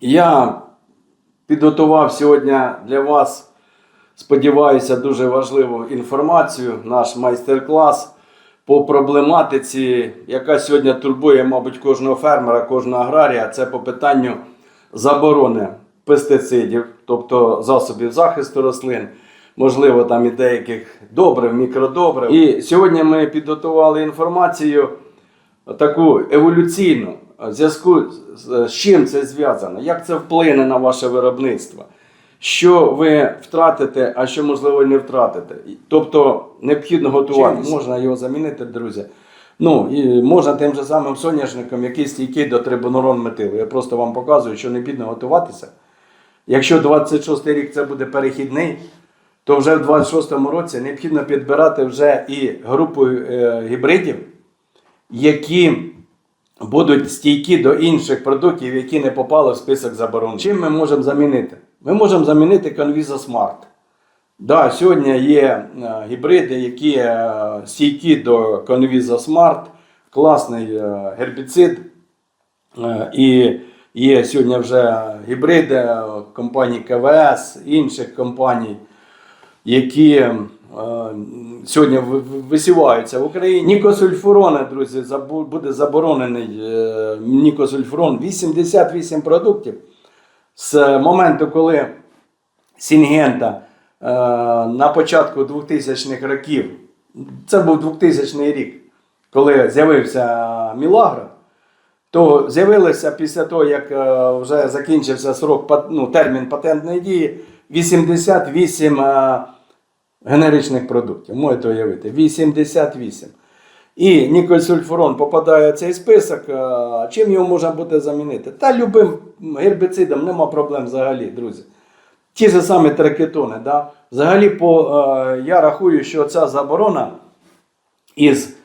Я підготував сьогодні для вас, сподіваюся, дуже важливу інформацію, наш майстер-клас по проблематиці, яка сьогодні турбує, мабуть, кожного фермера, кожного аграрія. Це по питанню заборони пестицидів, тобто засобів захисту рослин, можливо, там і деяких добрив, мікродобрив. І сьогодні ми підготували інформацію таку еволюційну, зв'язку з з чим це зв'язано, як це вплине на ваше виробництво, що ви втратите, а що можливо не втратите. Тобто необхідно готувати. Можна його замінити, друзі. Ну, і можна тим же самим соняшником, який стійкий до трибунорон метилу. Я просто вам показую, що необхідно готуватися. Якщо 26 рік це буде перехідний, то вже в 26 році необхідно підбирати вже і групу е, гібридів, які будуть стійкі до інших продуктів, які не попали в список заборон. Чим ми можемо замінити? Ми можемо замінити Conviso Smart. Да, сьогодні є е, гібриди, які е, стійкі до Conviso Smart, класний е, гербіцид. І є сьогодні вже гібриди компанії КВС, інших компаній, які сьогодні ви- ви- висіваються в Україні. Нікосульфурони, друзі, буде заборонений е, нікосульфурон. 88 продуктів з моменту, коли Сінгента е, на початку 2000-х років, це був 2000 рік, коли з'явився Мілагро, то з'явилося після того, як е, вже закінчився срок, ну, термін патентної дії, 88 е, генеричних продуктів. Можете уявити, 88. І нікольсульфурон попадає в цей список. е, Чим його можна буде замінити? Та любим гербіцидом нема проблем взагалі, друзі. Ті ж самі трикетони. Да? Взагалі, по, е, я рахую, що ця заборона із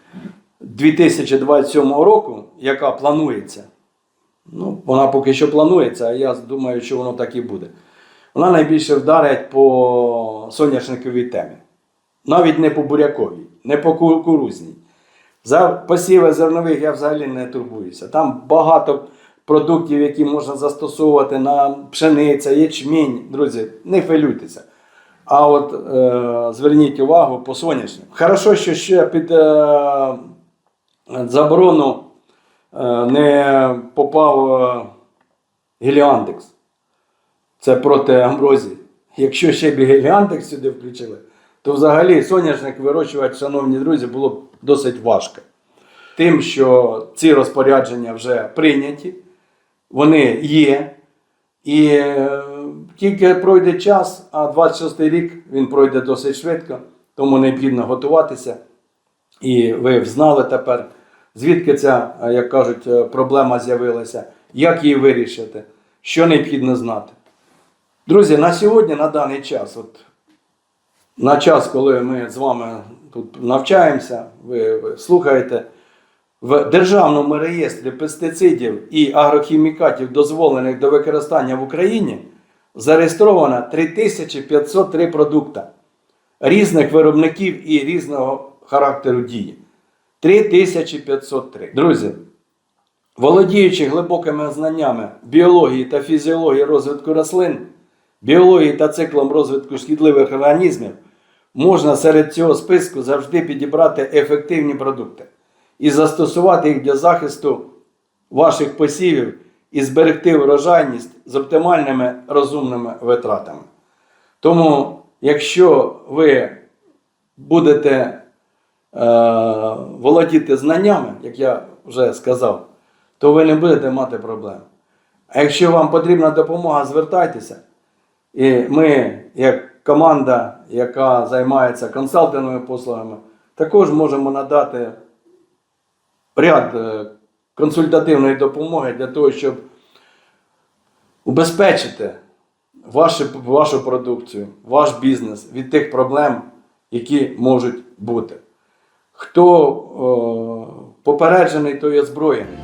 2027 року, яка планується, ну, вона поки що планується, а я думаю, що воно так і буде. Вона найбільше вдарить по соняшниковій темі. Навіть не по буряковій, не по кукурузній. За посіви зернових я взагалі не турбуюся. Там багато продуктів, які можна застосовувати на пшениця, ячмінь. Друзі, не хвилюйтеся. А от е, зверніть увагу по соняшнику. Хорошо, що ще під е, заборону е, не попав е, геліандекс. Це проти амброзії. Якщо ще б і геліандекс сюди включили, то взагалі соняшник вирощувати, шановні друзі, було б досить важко. Тим, що ці розпорядження вже прийняті, вони є. І е, тільки пройде час, а 26 рік він пройде досить швидко, тому необхідно готуватися. І ви знали тепер, звідки ця, е, як кажуть, е, проблема з'явилася, як її вирішити, що необхідно знати. Друзі, на сьогодні, на даний час, от, на час, коли ми з вами тут навчаємося, ви, ви слухаєте, в Державному реєстрі пестицидів і агрохімікатів, дозволених до використання в Україні, зареєстровано 3503 продукта різних виробників і різного характеру дії. 3503. Друзі, володіючи глибокими знаннями біології та фізіології розвитку рослин, біології та циклом розвитку шкідливих організмів, можна серед цього списку завжди підібрати ефективні продукти і застосувати їх для захисту ваших посівів і зберегти врожайність з оптимальними розумними витратами. Тому, якщо ви будете е, володіти знаннями, як я вже сказав, то ви не будете мати проблем. А якщо вам потрібна допомога, звертайтеся. І ми, як команда, яка займається консалтинговими послугами, також можемо надати ряд е, консультативної допомоги для того, щоб убезпечити вашу, вашу продукцію, ваш бізнес від тих проблем, які можуть бути. Хто е, попереджений, той озброєний.